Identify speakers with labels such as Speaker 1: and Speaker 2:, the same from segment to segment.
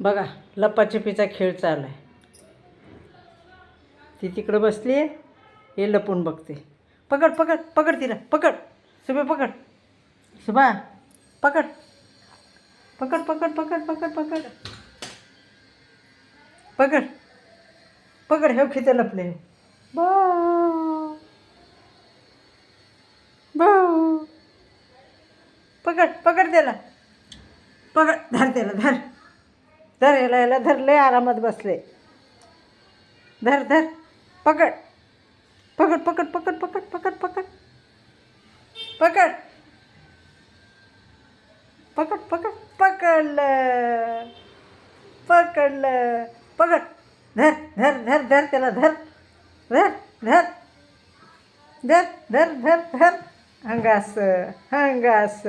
Speaker 1: बघा लपाछपीचा खेळ चालू आहे ती तिकडं बसली आहे हे लपून बघते. पकड पकड पकड तिला पकड. सुबे पकड. सुबा पकड. पकड पकड पकड पकड पकड. पकड. पकड हे खिते लपले बाऊ पकड पकड त्याला. पकड धर त्याला धर. धर याला याला धर लय आरामात बसले. धर धर पकड. पकड पकड पकड पकड पकड पकड. पकड. पकड पकड पकडलं. पकडलं. पकड. धर धर धर धर त्याला धर. धर धर. धर धर धर धर. हंगास हंगास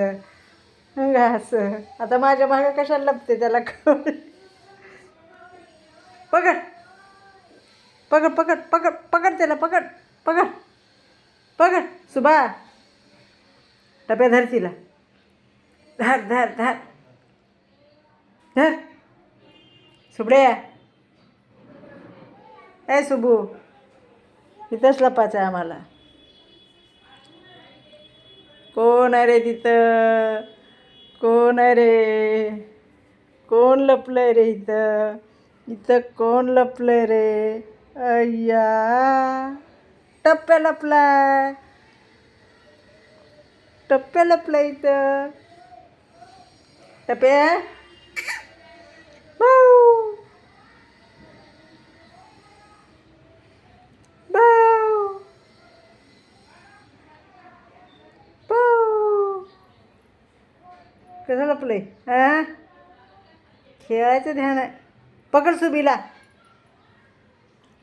Speaker 1: हंगास आता माझ्या मागे कशाला लपते त्याला कळ पकड. पकड पकड पकड पकड त्याला पकड पकड. पकड सुभा टप्या धर तिला. धर धर धर. धर. सुबड्या. ए सुबू. इथंच लपाचं आहे आम्हाला. कोण आहे रे तिथं? कोण आहे रे? कोण लपलंय रे इथं? इथं कोण लपलंय रे? अय्या. टप्प्या लपलाय. टप्प्या लपलाय इथं. टप्प्या. भाऊ. भाऊ. भाऊ. कसं लपलंय? हा? खेळायचं ध्यान आहे. पकड सुबीला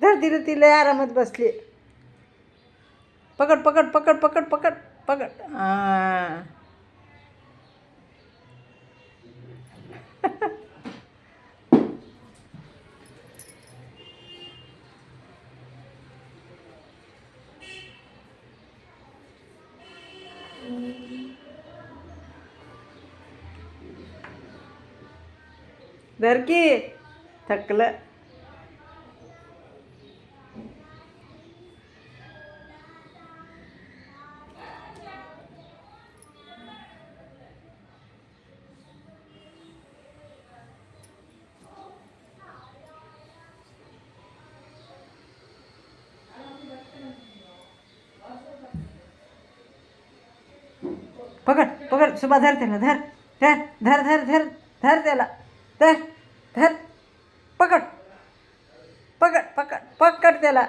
Speaker 1: धर ती तिला आरामात बसली. पकड पकड पकड पकड पकड पकड. हां. धर की. थकलं. पकड पकड. सुबा धर त्याला धर. धर धर धर धर धर त्याला. धर धर. पकड. पकड पकड पकड त्याला.